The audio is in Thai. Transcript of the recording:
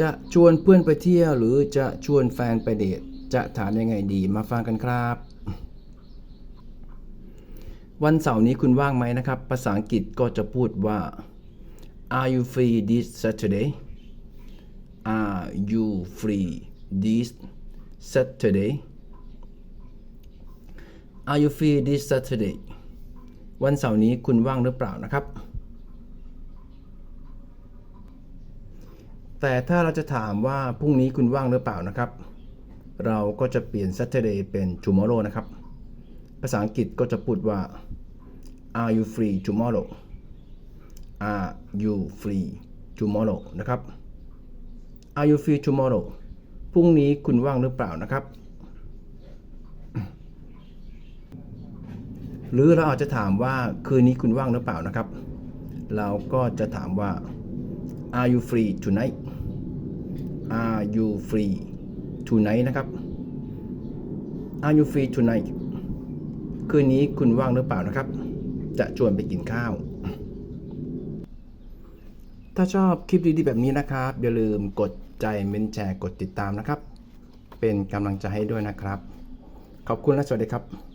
จะชวนเพื่อนไปเที่ยวหรือจะชวนแฟนไปเดทจะถามยังไงดีมาฟังกันครับ วันเสาร์นี้คุณว่างไหมนะครับ ภาษาอังกฤษก็จะพูดว่า Are you free this Saturday Are you free this Saturday Are you free this Saturday วันเสาร์นี้คุณว่างหรือเปล่านะครับ แต่ถ้าเราจะถามว่าพรุ่งนี้คุณว่างหรือเปล่านะครับ เราก็จะเปลี่ยน Saturday เป็น tomorrow นะครับ ภาษาอังกฤษก็จะพูดว่า Are you free tomorrow Are you free tomorrow นะครับ Are you free tomorrow พรุ่งนี้คุณว่างหรือเปล่านะครับ หรือเราอาจจะถามว่าคืนนี้คุณว่างหรือเปล่านะครับ เราก็จะถามว่า Are you free tonight Are you free tonight นะครับ Are you free tonight คืนนี้คุณว่างหรือเปล่านะครับ จะชวนไปกินข้าว ถ้าชอบคลิปดีๆแบบนี้นะครับ อย่าลืมกดใจเม้นแชร์กดติดตามนะครับ เป็นกำลังใจให้ด้วยนะครับ ขอบคุณและสวัสดีครับ